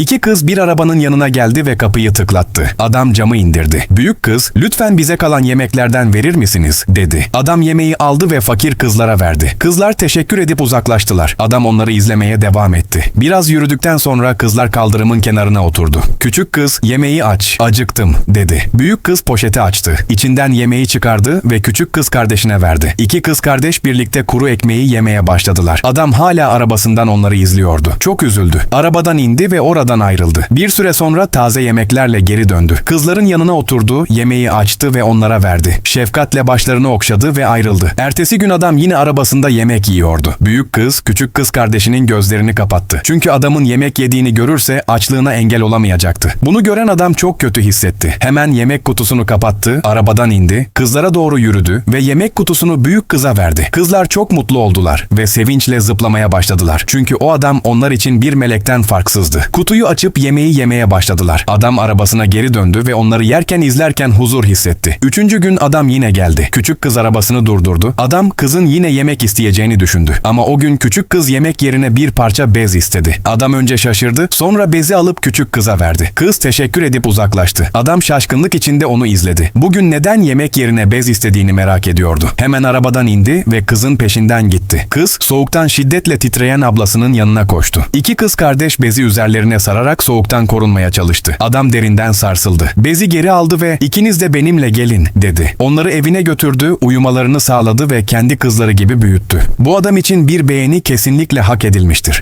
İki kız bir arabanın yanına geldi ve kapıyı tıklattı. Adam camı indirdi. Büyük kız, lütfen bize kalan yemeklerden verir misiniz? dedi. Adam yemeği aldı ve fakir kızlara verdi. Kızlar teşekkür edip uzaklaştılar. Adam onları izlemeye devam etti. Biraz yürüdükten sonra kızlar kaldırımın kenarına oturdu. Küçük kız, yemeği aç, acıktım, dedi. Büyük kız poşeti açtı. İçinden yemeği çıkardı ve küçük kız kardeşine verdi. İki kız kardeş birlikte kuru ekmeği yemeye başladılar. Adam hala arabasından onları izliyordu. Çok üzüldü. Arabadan indi ve oradan ayrıldı. Bir süre sonra taze yemeklerle geri döndü. Kızların yanına oturdu, yemeği açtı ve onlara verdi. Şefkatle başlarını okşadı ve ayrıldı. Ertesi gün adam yine arabasında yemek yiyordu. Büyük kız, küçük kız kardeşinin gözlerini kapattı. Çünkü adamın yemek yediğini görürse açlığına engel olamayacaktı. Bunu gören adam çok kötü hissetti. Hemen yemek kutusunu kapattı, arabadan indi, kızlara doğru yürüdü ve yemek kutusunu büyük kıza verdi. Kızlar çok mutlu oldular ve sevinçle zıplamaya başladılar. Çünkü o adam onlar için bir melekten farksızdı. Kutuyu açıp yemeği yemeye başladılar. Adam arabasına geri döndü ve onları yerken izlerken huzur hissetti. Üçüncü gün adam yine geldi. Küçük kız arabasını durdurdu. Adam kızın yine yemek isteyeceğini düşündü. Ama o gün küçük kız yemek yerine bir parça bez istedi. Adam önce şaşırdı, sonra bezi alıp küçük kıza verdi. Kız teşekkür edip uzaklaştı. Adam şaşkınlık içinde onu izledi. Bugün neden yemek yerine bez istediğini merak ediyordu. Hemen arabadan indi ve kızın peşinden gitti. Kız soğuktan şiddetle titreyen ablasının yanına koştu. İki kız kardeş bezi üzerlerine sararak soğuktan korunmaya çalıştı. Adam derinden sarsıldı. Bezi geri aldı ve ikiniz de benimle gelin dedi. Onları evine götürdü, uyumalarını sağladı ve kendi kızları gibi büyüttü. Bu adam için bir beğeni kesinlikle hak edilmiştir.